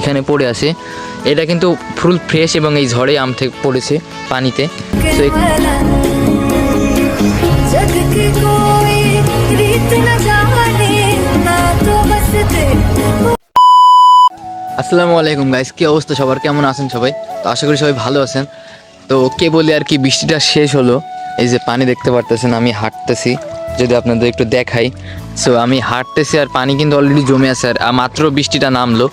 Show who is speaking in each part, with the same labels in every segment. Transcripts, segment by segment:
Speaker 1: এখানে পড়ে আছে। এটা কিন্তু ফুল ফ্রেশ এবং এই ঝড়ে আম থেকে পড়েছে পানিতে। আসসালামু আলাইকুম গাইস কি অবস্থা? সবার কেমন আছেন সবাই? তো আশা করি সবাই ভালো আছেন। তো কে বলে আর কি বৃষ্টিটা শেষ হলো। এই যে পানি দেখতে পারতেছেন আমি হাঁটতেছি। যদি আপনাদের একটু দেখাই। সো আমি হাঁটতেছি আর পানি কিন্তু অলরেডি জমে আছে আর মাত্র বৃষ্টিটা নামলো।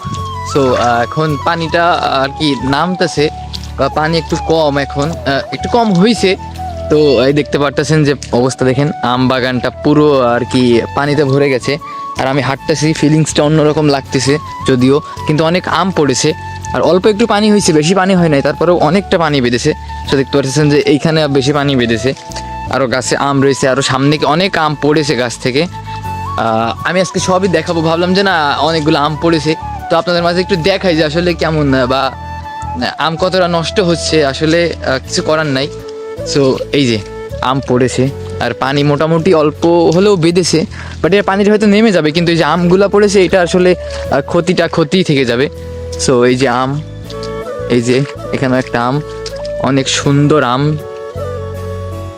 Speaker 1: সো এখন পানিটা আর কি নামতেছে, বা পানি একটু কম এখন একটু কম হয়েছে তো, এই দেখতে পারতেছেন যে অবস্থা দেখেন, আম বাগানটা পুরো, আর কি পানিতে ভরে গেছে। আর আমি হাঁটতেছি, ফিলিংসটা অন্যরকম লাগতেছে যদিও, কিন্তু অনেক আম পড়েছে। আর অল্প একটু পানি হয়েছে বেশি পানি হয় নাই, তারপরেও অনেকটা পানি বেঁধেছে। তো দেখতে পাচ্ছেন যে এইখানে বেশি পানি বেঁধেছে। আরও গাছে আম রয়েছে আরও সামনে অনেক আম পড়েছে গাছ থেকে। আমি আজকে সবই দেখাবো, ভাবলাম যে না, অনেকগুলো আম পড়েছে। তো আপনাদের মাঝে একটু দেখাই যে আসলে কেমন বা আম কতটা নষ্ট হচ্ছে, আসলে কিছু করার নাই। সো এই যে, আম পড়েছে, আর পানি মোটামুটি অল্প হলেও বেঁধেছে বাট এর পানিটা হয়তো নেমে যাবে, কিন্তু এই যে আমগুলা পড়েছে, এটা আসলে ক্ষতিটা ক্ষতিই থেকে যাবে। সো এই যে আম, এই যে এখানে একটা আম, অনেক সুন্দর আম,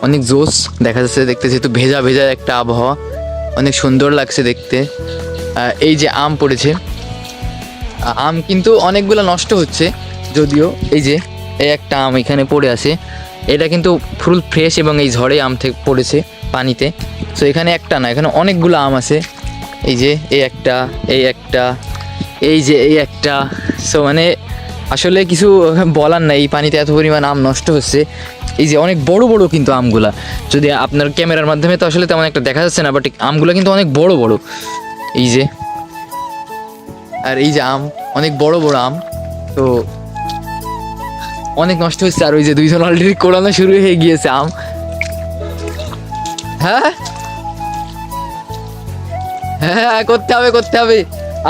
Speaker 1: অনেক জোস দেখা যাচ্ছে দেখতে যেহেতু ভেজা ভেজা একটা আবহাওয়া, অনেক সুন্দর লাগছে দেখতে। এই যে আম পড়েছে আম কিন্তু অনেকগুলো নষ্ট হচ্ছে, যদিও এই যে, এই একটা আম এখানে পড়ে আছে। এটা কিন্তু ফুল ফ্রেশ এবং এই ঝড়ে আম থেকে পড়েছে পানিতে। তো এখানে একটা না, এখানে অনেকগুলো আম আছে। এই যে, এই একটা এই একটা, এই যে, এই একটা। সো মানে আসলে কিছু বলার নাই, এই পানিতে এত পরিমাণ আম নষ্ট হচ্ছে। এই যে, অনেক বড় বড় কিন্তু আমগুলা। যদি আপনার ক্যামেরার মাধ্যমে তো আসলে তেমন একটা দেখা যাচ্ছে না বাট আমগুলো কিন্তু অনেক বড় বড়। এই যে আর এই যে আম, অনেক বড় বড় আম, তো অনেক নষ্ট হচ্ছে আর ওই যে দুইজন অলরেডি কোড়ানো শুরু হয়ে গিয়েছে আম। হ্যাঁ? হ্যাঁ করতে হবে করতে হবে।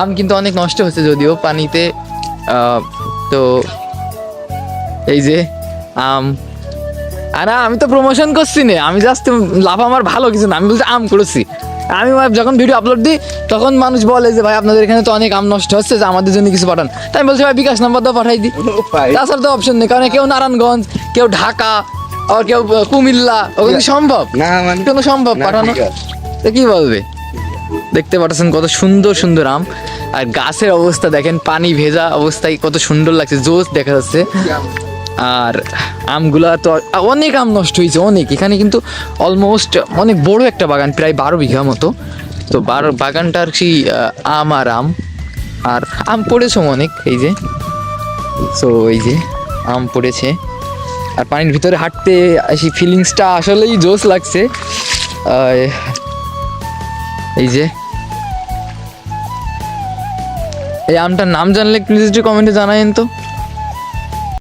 Speaker 1: আম কিন্তু অনেক নষ্ট হচ্ছে যদিও পানিতে। তো এই যে আম। আর আমি তো প্রমোশন করছি না, আমি জাস্ট লাভ আমার ভালো কিছু না, আমি বলছি আম করেছি। আমি যখন ভিডিও আপলোড দিই তখন মানুষ বলে যে ভাই আপনাদের এখানে তো অনেক আম নষ্ট হচ্ছে যে আমাদের জন্য কিছু পাঠান। তাই আমি বলছি ভাই বিকাশ নাম্বার তো পাঠাই দিই। তাছাড়া তো অপশন নেই কারণ কেউ নারায়ণগঞ্জ কেউ ঢাকা আর কেউ কুমিল্লা ওগুলো কি সম্ভব?
Speaker 2: না মানে
Speaker 1: কোনো সম্ভব পাঠানো। তো কি বলবে? দেখতে পাচ্ছেন কত সুন্দর সুন্দর আম। আর গাছের অবস্থা দেখেন পানি ভেজা অবস্থায় কত সুন্দর লাগছে জোস দেখা যাচ্ছে। আর আমগুলা তো অনেক আম নষ্ট হয়েছে, অনেক। এখানে কিন্তু অলমোস্ট অনেক বড় একটা বাগান, প্রায় বারো বিঘা মতো। তো বারো বাগানটার কি আম আর আম। আর আম পড়েছে অনেক, এই যে। সো এই যে, আম পড়েছে। আর পানির ভিতরে হাঁটতে সেই ফিলিংসটা আসলেই জোস লাগছে। এই যে। এই আমটার নাম জানলে প্লিজ একটু কমেন্টে জানাইন তো।